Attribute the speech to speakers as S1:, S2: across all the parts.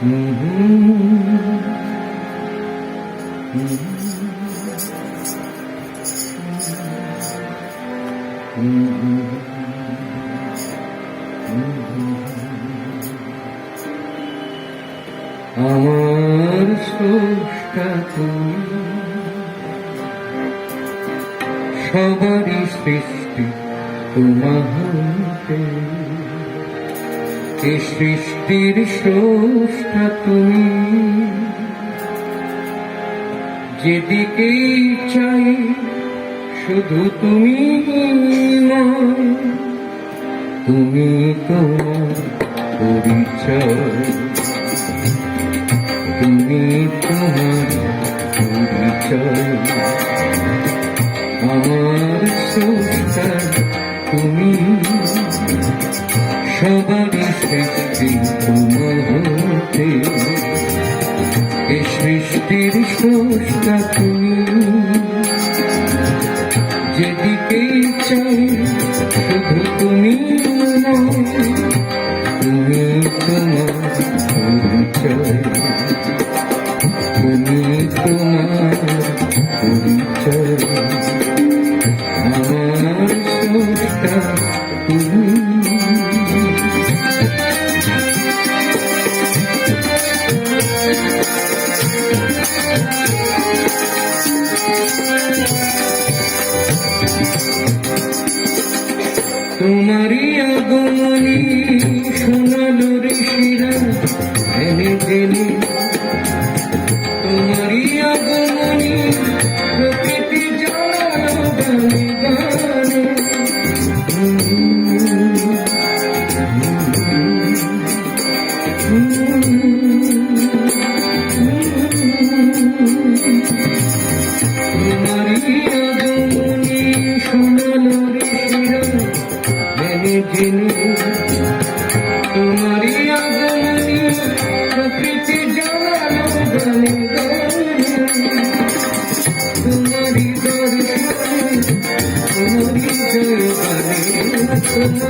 S1: আমার স্রষ্টা তুমি। সবারই সৃষ্টি তোমার এ সৃষ্টির স্রষ্টা তুমি, যেদিকেই চাই শুধু তুমি তুমি পরিচয়, তুমি তোমার আমার স্রষ্টা তুমি সবারই সৃষ্টি হতে এ সৃষ্টির স্রষ্টা তুমি। তোমারই আগমনী শোনালো ঋষিরা এনে জেনে তোমারই আগমনী প্রকৃতি জানালো গানে গানে তোমারই জেনে জেনে তোমারই আগমনী প্রকৃতি জানালো গানে গানে তোমারই দর্শনে তোমারই জয়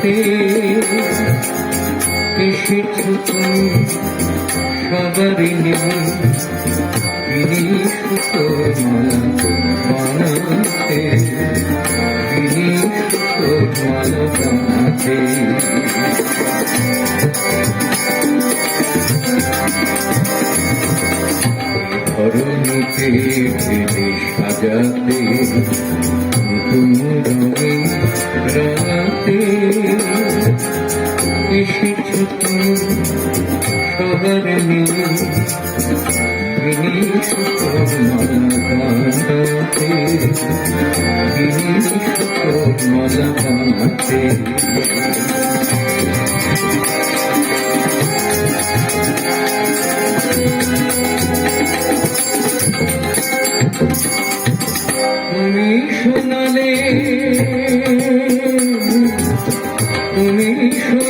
S1: রাতে এসেছ তুমি বানাতে তিনি সুতোর মালা বানাতে ধরণীতে সাজাতে নতুন তুমি শোনালে তুমি শোনালে।